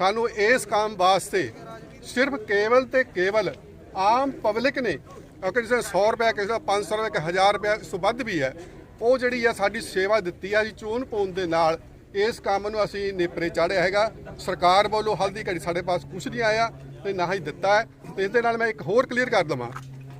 ਸਾਨੂੰ ਇਸ ਕੰਮ ਵਾਸਤੇ ਸਿਰਫ ਕੇਵਲ ਤੇ ਕੇਵਲ ਆਮ ਪਬਲਿਕ ਨੇ, ਅਗਰ ਕਿਸੇ ਦਾ 100 ਰੁਪਏ ਕਿਸੇ ਦਾ 500 ਰੁਪਏ ਕਿ 1000 ਰੁਪਏ ਇਸ ਤੋਂ ਵੱਧ ਵੀ ਹੈ, ਉਹ ਜਿਹੜੀ ਆ ਸਾਡੀ ਸੇਵਾ ਦਿੱਤੀ ਆ ਜੀ ਚੋਣ ਪਾਉਣ ਦੇ ਨਾਲ ਇਸ ਕੰਮ ਨੂੰ ਅਸੀਂ ਨੇਪਰੇ ਚਾੜਿਆ ਹੈਗਾ। ਸਰਕਾਰ ਵੱਲੋਂ ਹਲਦੀ ਘੜੀ ਸਾਡੇ ਪਾਸ ਕੁਝ ਨਹੀਂ ਆਇਆ ਤੇ ਨਾ ਹੀ ਦਿੱਤਾ ਹੈ। ਤੇ ਦੇ ਨਾਲ ਮੈਂ ਇੱਕ ਹੋਰ ਕਲੀਅਰ ਕਰ ਦਵਾਂ।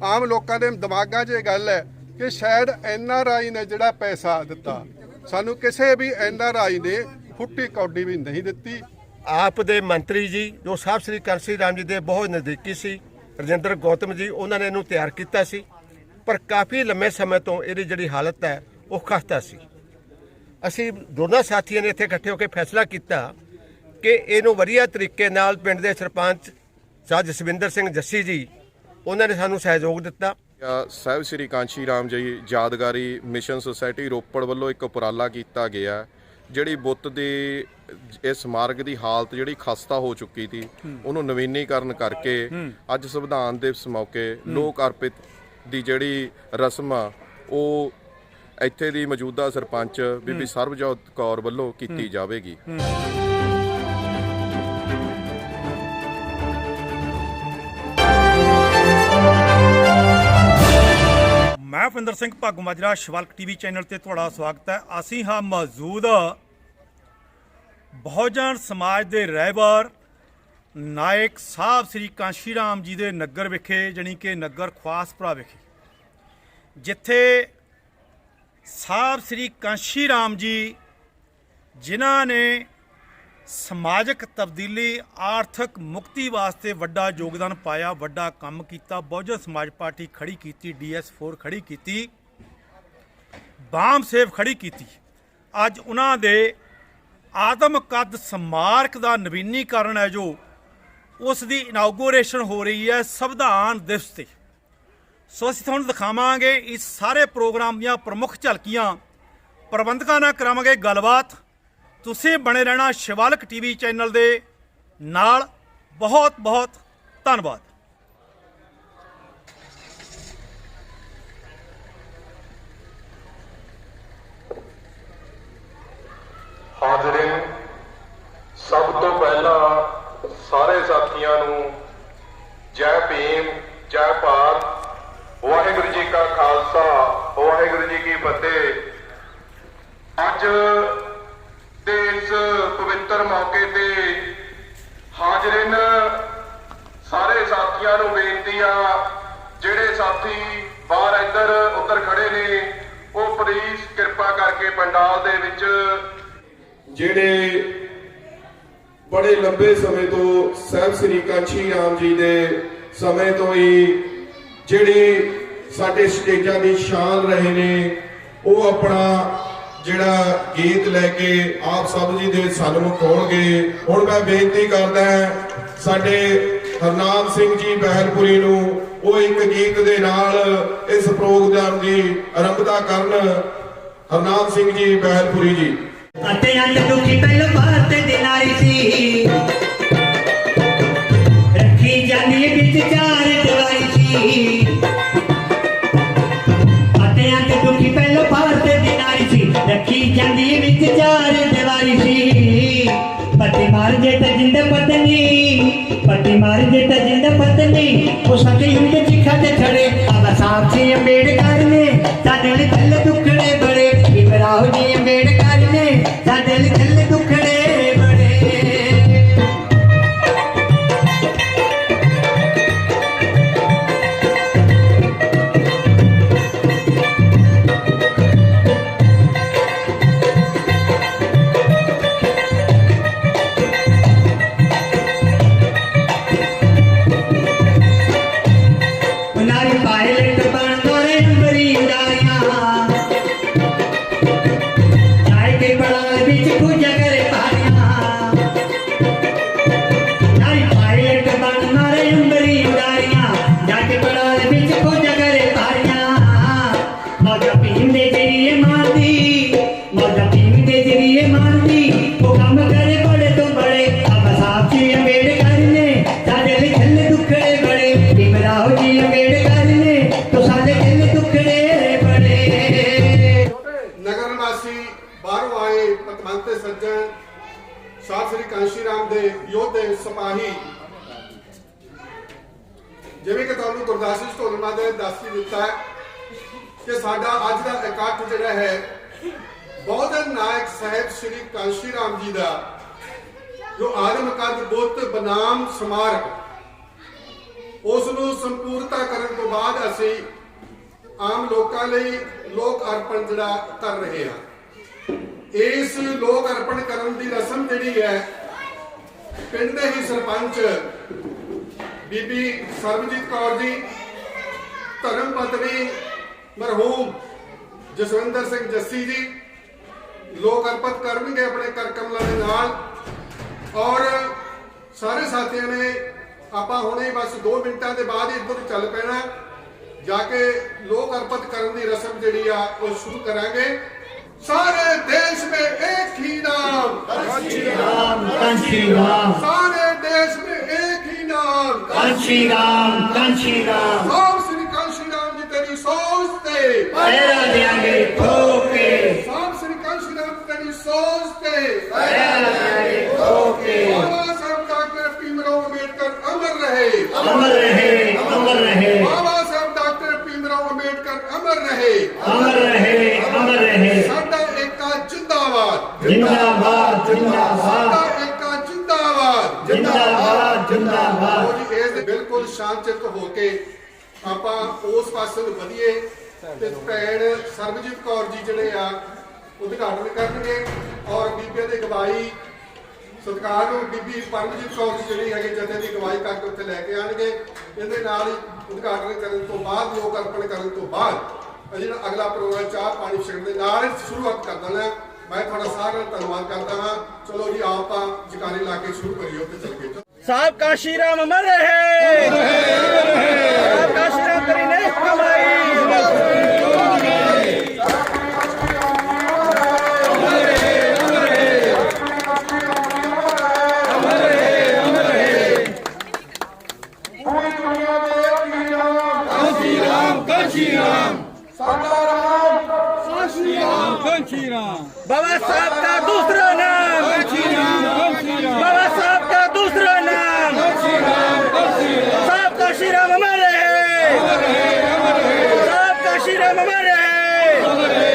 ਆਮ ਲੋਕਾਂ ਦੇ ਦਿਮਾਗਾਂ 'ਚ ਇਹ ਗੱਲ ਹੈ ਕਿ ਸ਼ਾਇਦ ਐਨ ਆਰ ਆਈ ਨੇ ਜਿਹੜਾ ਪੈਸਾ ਦਿੱਤਾ, ਸਾਨੂੰ ਕਿਸੇ ਵੀ ਐਨ ਆਰ ਆਈ ਨੇ ਫੁੱਟੀ ਕੌਡੀ ਵੀ ਨਹੀਂ ਦਿੱਤੀ। ਆਪ ਦੇ ਮੰਤਰੀ ਜੀ, ਜੋ ਸਾਹਿਬ ਸ੍ਰੀ ਕਰਸੀ ਰਾਮ ਜੀ ਦੇ ਬਹੁਤ ਨਜ਼ਦੀਕੀ ਸੀ, ਰਜਿੰਦਰ ਗੌਤਮ ਜੀ, ਉਹਨਾਂ ਨੇ ਇਹਨੂੰ ਤਿਆਰ ਕੀਤਾ ਸੀ। ਪਰ ਕਾਫੀ ਲੰਮੇ ਸਮੇਂ ਤੋਂ ਇਹਦੀ ਜਿਹੜੀ ਹਾਲਤ ਹੈ, ਉਹ ਖਸਤਾ ਸੀ। ਅਸੀਂ ਦੋਨਾਂ ਸਾਥੀਆਂ ਨੇ ਇੱਥੇ ਇਕੱਠੇ ਹੋ ਕੇ ਫੈਸਲਾ ਕੀਤਾ ਕਿ ਇਹਨੂੰ ਵਧੀਆ ਤਰੀਕੇ ਨਾਲ ਪਿੰਡ ਦੇ ਸਰਪੰਚ ਸਾਹ ਜਸਵਿੰਦਰ ਸਿੰਘ ਜੱਸੀ ਜੀ, ਉਹਨਾਂ ਨੇ ਸਾਨੂੰ ਸਹਿਯੋਗ ਦਿੱਤਾ। ਸਾਹਿਬ ਸ੍ਰੀ ਕਾਂਸ਼ੀ ਰਾਮ ਜੀ, ਯਾਦਗਾਰੀ ਮਿਸ਼ਨ ਸੁਸਾਇਟੀ ਰੋਪੜ ਵੱਲੋਂ ਇੱਕ ਉਪਰਾਲਾ ਕੀਤਾ ਗਿਆ, ਜਿਹੜੀ ਬੁੱਤ ਦੀ ਇਸ ਮਾਰਗ ਦੀ ਹਾਲਤ ਜਿਹੜੀ ਖਸਤਾ ਹੋ ਚੁੱਕੀ ਸੀ ਉਹਨੂੰ ਨਵੀਨੀਕਰਨ ਕਰਕੇ ਅੱਜ ਸੰਵਿਧਾਨ ਦਿਵਸ ਮੌਕੇ ਲੋਕ ਅਰਪਿਤ ਦੀ ਜਿਹੜੀ ਰਸਮ ਆ ਉਹ ਇੱਥੇ ਦੀ ਮੌਜੂਦਾ ਸਰਪੰਚ ਬੀਬੀ ਸਰਬਜੋਤ ਕੌਰ ਵੱਲੋਂ ਕੀਤੀ ਜਾਵੇਗੀ। ਮੈਂ ਸਿੰਘ ਭਾਗੂ ਮਾਜਰਾ ਸ਼ਿਵਲਕ ਟੀਵੀ ਚੈਨਲ ਤੇ ਤੁਹਾਡਾ ਸਵਾਗਤ ਹੈ। ਅਸੀਂ ਹਾਂ ਮੌਜੂਦ ਬਹੁਜਨ ਸਮਾਜ ਦੇ ਰਹਿਬਰ ਨਾਇਕ ਸਾਹਿਬ ਸ੍ਰੀ ਕਾਂਸ਼ੀ ਰਾਮ ਜੀ ਦੇ ਨਗਰ ਵਿਖੇ, ਜਾਣੀ ਕਿ ਨਗਰ ਖਵਾਸਪੁਰਾ ਵਿਖੇ, ਜਿੱਥੇ ਸਾਹਿਬ ਸ੍ਰੀ ਕਾਂਸ਼ੀ ਰਾਮ ਜੀ, ਜਿਨ੍ਹਾਂ ਨੇ ਸਮਾਜਿਕ ਤਬਦੀਲੀ, ਆਰਥਿਕ ਮੁਕਤੀ ਵਾਸਤੇ ਵੱਡਾ ਯੋਗਦਾਨ ਪਾਇਆ, ਵੱਡਾ ਕੰਮ ਕੀਤਾ, ਬਹੁਜਨ ਸਮਾਜ ਪਾਰਟੀ ਖੜੀ ਕੀਤੀ ਡੀਐਸ4 ਖੜੀ ਕੀਤੀ, ਬਾਮ ਸੇਵ ਖੜੀ ਕੀਤੀ। ਅੱਜ ਉਹਨਾਂ ਦੇ ਆਦਮ ਕੱਦ ਸਮਾਰਕ ਦਾ ਨਵੀਨੀਕਰਨ ਹੈ ਜੋ ਉਸ ਦੀ ਇਨਾਗੋਰੇਸ਼ਨ ਹੋ ਰਹੀ ਹੈ ਸੰਵਿਧਾਨ ਦਿਵਸ ਤੇ। ਸੋ ਅਸੀਂ ਤੁਹਾਨੂੰ ਦਿਖਾਵਾਂਗੇ ਇਸ ਸਾਰੇ ਪ੍ਰੋਗਰਾਮ ਦੀਆਂ ਪ੍ਰਮੁੱਖ ਝਲਕੀਆਂ। ਪ੍ਰਬੰਧਕਾਂ ਨਾਲ ਕਰਾਵਾਂਗੇ ਗੱਲਬਾਤ। ਤੁਸੀਂ ਬਣੇ ਰਹਿਣਾ ਸ਼ਿਵਾਲਕ ਟੀਵੀ ਚੈਨਲ ਦੇ ਨਾਲ। ਬਹੁਤ ਬਹੁਤ ਧੰਨਵਾਦ। ਹਾਜ਼ਰੀਨ ਸਭ ਤੋਂ ਪਹਿਲਾਂ ਸਾਰੇ ਸਾਥੀਆਂ ਨੂੰ ਜੈ ਭੀਮ, ਜੈ ਭਾਰਤ, ਵਾਹਿਗੁਰੂ ਜੀ ਕਾ ਖਾਲਸਾ, ਵਾਹਿਗੁਰੂ ਜੀ ਕੀ ਫਤਿਹ। ਅੱਜ ਦੇ ਇਸ ਪਵਿੱਤਰ ਮੌਕੇ ਤੇ ਹਾਜ਼ਰੀਨ ਸਾਰੇ ਸਾਥੀਆਂ ਨੂੰ ਬੇਨਤੀ ਆ, ਜਿਹੜੇ ਸਾਥੀ ਬਾਹਰ ਇੱਧਰ ਉੱਧਰ ਖੜੇ ਨੇ, ਉਹ ਪਲੀਜ਼ ਕਿਰਪਾ ਕਰਕੇ ਪੰਡਾਲ ਦੇ ਵਿੱਚ ਜਿਹੜੇ ਬੜੇ ਲੰਬੇ ਸਮੇਂ ਤੋਂ ਸਾਹਿਬ ਸ੍ਰੀ ਕਾਂਚੀ ਰਾਮ ਜੀ ਦੇ ਸਮੇਂ ਤੋਂ ਹੀ ਜਿਹੜੇ ਸਾਡੇ ਸਟੇਜਾਂ ਦੀ ਸ਼ਾਨ ਰਹੇ ਨੇ, ਉਹ ਆਪਣਾ ਜਿਹੜਾ ਗੀਤ ਲੈ ਕੇ ਆਪ ਸਭ ਜੀ ਦੇ ਸਨਮੁਖ ਹੋਣਗੇ ਹੁਣ ਮੈਂ ਬੇਨਤੀ ਕਰਦਾ ਸਾਡੇ ਹਰਨਾਮ ਸਿੰਘ ਜੀ ਬਹਿਲਪੁਰੀ ਨੂੰ ਉਹ ਇੱਕ ਗੀਤ ਦੇ ਨਾਲ ਇਸ ਪ੍ਰੋਗਰਾਮ ਦੀ ਆਰੰਭਤਾ ਕਰਨ। ਹਰਨਾਮ ਸਿੰਘ ਜੀ ਬਹਿਲਪੁਰੀ ਜੀ। ਅਤੇ ਅੰਤ ਦੁਖੀ ਪਹਿਲ ਭਾਰਤ ਦੇ ਨਾਰੀ ਸੀ। ਰੱਖੀ ਜਾਂਦੀ ਵਿੱਚ ਚਾਰ ਦੀਵਾਰੀ ਸੀ। ਅਤੇ ਅੰਤ ਦੁਖੀ ਪਹਿਲ ਭਾਰਤ ਦੇ ਨਾਰੀ ਸੀ। ਰੱਖੀ ਜਾਂਦੀ ਵਿੱਚ ਚਾਰ ਦੀਵਾਰੀ ਸੀ। ਪਤੀ ਮਾਰ ਜੇ ਤਾਂ ਜਿੰਦ ਪਤਨੀ, ਪਤੀ ਮਾਰ ਜੇ ਤਾਂ ਜਿੰਦ ਪਤਨੀ। ਉਹ ਸਕੇ ਹੁੰਦੇ ਚਿਖਾ ਤੇ ਛੜੇ ਆਵਾ ਸਾਹਿਬ ਜੀ ਅੰਬੇਡਕਰ ਨੇ, ਸਾਡੇ ਲਈ ਦਿਲ ਯੋਧੇ ਜਿਵੇਂ ਕਿ ਤੁਹਾਨੂੰ ਗੁਰਦਾਸ ਜੀ ਢੋਲਮਾ ਦੇ ਦੱਸ ਹੀ ਦਿੱਤਾ ਹੈ ਕਿ ਸਾਡਾ ਅੱਜ ਦਾ ਇਕੱਠ ਜਿਹੜਾ ਹੈ, ਬਹੁਤ ਨਾਇਕ ਸਾਹਿਬ ਸ੍ਰੀ ਕਾਂਸ਼ੀ ਰਾਮ ਜੀ ਦਾ, ਜੋ ਆਦਮ ਕਦ ਬੁੱਤ ਬਨਾਮ ਸਮਾਰਕ, ਉਸ ਨੂੰ ਸੰਪੂਰਤਾ ਕਰਨ ਤੋਂ ਬਾਅਦ ਅਸੀਂ ਆਮ ਲੋਕਾਂ ਲਈ ਲੋਕ ਅਰਪਣ ਜਿਹੜਾ ਕਰ ਰਹੇ ਹਾਂ। ਇਸ ਲੋਕ ਅਰਪਣ ਕਰਨ ਦੀ ਰਸਮ ਜਿਹੜੀ ਹੈ ਪਿੰਡ ਦੇ ਹੀ ਸਰਪੰਚ ਬੀਬੀ ਸਰਬਜੀਤ ਕੌਰ ਜੀ, ਧਰਮ ਪਤਨੀ ਮਰਹੂਮ ਜਸਵਿੰਦਰ ਸਿੰਘ ਜੱਸੀ ਜੀ, ਲੋਕ ਅਰਪਿਤ ਕਰਨਗੇ ਆਪਣੇ ਕਰ ਕਮਲਾਂ ਦੇ ਨਾਲ। ਔਰ ਸਾਰੇ ਸਾਥੀਆਂ ਨੇ ਆਪਾਂ ਹੁਣੇ ਬਸ 2 ਮਿੰਟਾਂ ਦੇ ਬਾਅਦ ਹੀ ਇੱਧਰ ਚੱਲ ਪੈਣਾ। ਜਾ ਕੇ ਲੋਕ ਅਰਪਿਤ ਕਰਨ ਦੀ ਰਸਮ ਜਿਹੜੀ ਆ, ਉਹ ਸ਼ੁਰੂ ਕਰਾਂਗੇ। सारे देश में एक ही नाम काशी राम काशी राम सारे देश में एक ही नाम काशी राम काशी राम सब श्री काशी राम जी तेरी सोच ते पैरा देंगे ठोके सब श्री काशी राम तेरी सोच ते पैरा देंगे ठोके बाबा साहब डॉक्टर भीमराव अम्बेडकर अमर रहे अमर रहे अमर रहे बाबा ਮਕਸਦ ਵਧੀਏ। ਤੇ ਭੈਣ ਸਰਬਜੀਤ ਕੌਰ ਜੀ ਜਿਹੜੇ ਆ ਉਦਘਾਟਨ ਕਰਨਗੇ। ਔਰ ਬੀਬੀਆਂ ਦੇ ਗਵਾਈ ਸਤਿਕਾਰਯੋਗ ਬੀਬੀ ਪਰਮਜੀਤ ਕੌਰ ਜੀ ਜਿਹੜੀ ਹੈਗੇ ਜਥੇ ਦੀ ਗਵਾਈ ਕਰਕੇ ਉੱਥੇ ਲੈ ਕੇ ਆਣਗੇ। ਇਹਦੇ ਨਾਲ ਹੀ ਉਦਘਾਟਨ ਕਰਨ ਤੋਂ ਬਾਅਦ ਲੋਕ ਅਰਪਣ ਕਰਨ ਤੋਂ ਬਾਅਦ ਜਿਹੜਾ ਅਗਲਾ ਪ੍ਰੋਗਰਾਮ ਚਾਹ ਪਾਣੀ ਛਕਣ ਦੇ ਨਾਲ ਸ਼ੁਰੂਆਤ ਕਰ ਦੇਣਾ। ਮੈਂ ਤੁਹਾਡਾ ਸਾਰਿਆਂ ਦਾ ਧੰਨਵਾਦ ਕਰਦਾ ਹਾਂ। ਚਲੋ ਜੀ ਆਪ ਤਾਂ ਜਕਾਰੇ ਲਾ ਕੇ ਸ਼ੁਰੂ ਕਰੀਓ ਤੇ ਚੱਲ ਕੇ। ਸਾਹਿਬ ਕਾਸ਼ੀ ਰਾਮ ਮਰੇ ਹੈ ਸਾਹਿਬ ਕਾਸ਼ੀ ਰਾਮ ਕਰੀ Thank you. Vamos Mama Money!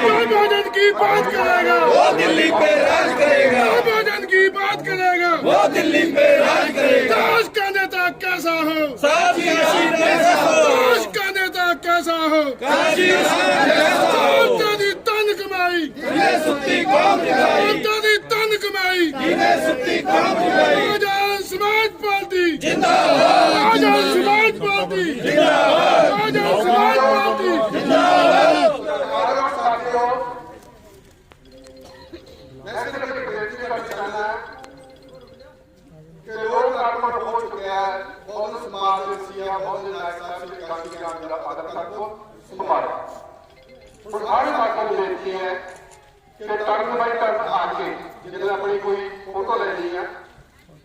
भोजन की बात करेगा वो दिल्ली पे राज करेगा भोजन की बात करेगा वो दिल्ली पे राज करेगा ताश का नेता कैसा हो ताश का नेता कैसा हो तन कमाई तन कमाई समाज पार्टी जिंदाबाद पर चलना कि लोग आक्रमण हो चुके हैं बहुजन समाज ने सिया बहुजन नायक साहब से काशी के अंदर आदमखा को संभाला उदाहरण आपको देती है कि टर्न बाई टर्न आगे जिन्हें अपनी कोई फ़ोटो लेनी है